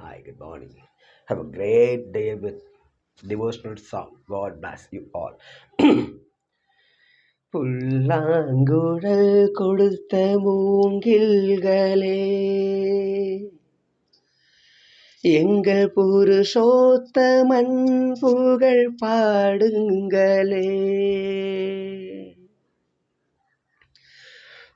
Hi, good morning. Have a great day with devotional song. God bless you all. புல்லாங்குழல் கொடுத்த மூங்கில்களே எங்கள் புருஷோத்தமன் புகழ் பாடுங்களே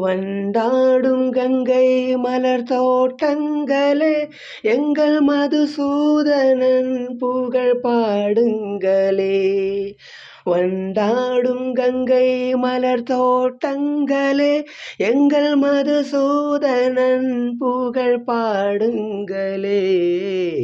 வண்டாடும் கங்கை மலர் தோட்டங்களே எங்கள் மதுசூதனன் புகழ் பாடுங்களே. வண்டாடும் கங்கை மலர் தோட்டங்களே எங்கள் மதுசூதனன் புகழ் பாடுங்களே.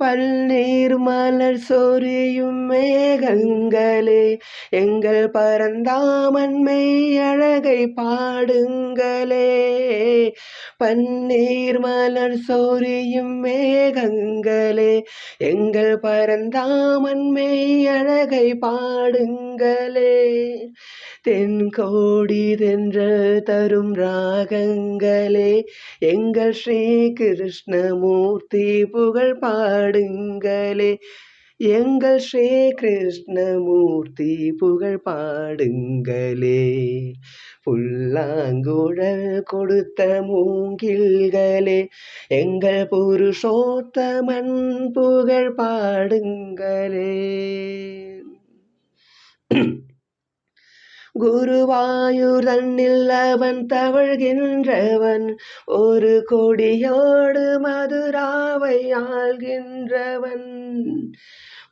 பல்நீர் மலர் சொரியும் மேகங்களே எங்கள் பரந்தாமன்மை அழகை பாடுங்களே. பன்னீர் மலர் சொரியும் மேகங்களே எங்கள் பரந்தாமன்மை அழகை பாடுங்களே. தென்கோடி தென்ற தரும் ராகங்களே எங்கள் ஸ்ரீ கிருஷ்ணமூர்த்தி புகழ் பாடு பாடுங்களே. எங்கள் ஸ்ரீ கிருஷ்ணமூர்த்தி புகழ் பாடுங்களே. புல்லாங்குழல் கொடுத்த மூங்கில்களே எங்கள் புருஷோத்தமன் புகழ் பாடுங்களே. குருவாயூர் தன்னில் அவன் தவழ்கின்றவன். ஒரு கொடியோடு மதுராவை ஆள்கின்றவன்.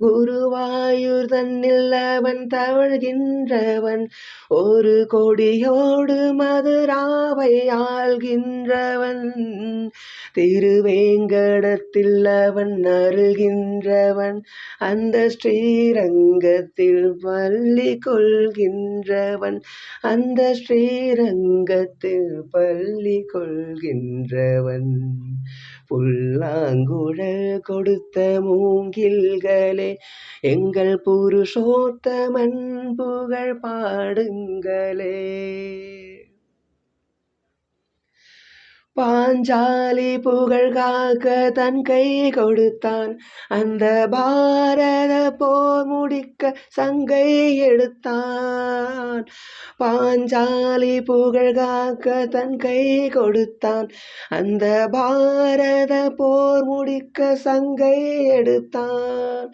குருவாயூர் தன்னில் அவன் தவழ்கின்றவன். ஒரு கொடியோடு மதுராவை ஆள்கின்றவன். திருவேங்கடத்தில் அவன் அருகின்றவன் அந்த ஸ்ரீரங்கத்தில் பள்ளி கொள்கின்றவன் அந்த ஸ்ரீரங்கத்தில் பள்ளி கொள்கின்றவன். புல்லாங்குழல் கொடுத்த மூங்கில்களே எங்கள் புருஷோத்தமன் புகழ் பாடுங்களே. பாஞ்சாலி புகழ் காக்க தன் கை கொடுத்தான். அந்த பாரத போர் முடிக்க சங்கை எடுத்தான். பாஞ்சாலி புகழ் காக்க தன் கை கொடுத்தான். அந்த பாரத போர் முடிக்க சங்கை எடுத்தான்.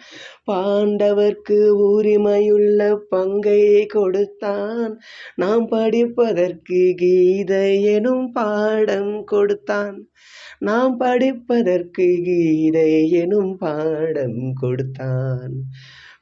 பாண்டவர்க்கு உரிமையுள்ள பங்கை கொடுத்தான். நாம் படிப்பதற்கு கீதை எனும் பாடம் கொடுத்தான். நாம் படிப்பதற்கு கீதை எனும் பாடம் கொடுத்தான்.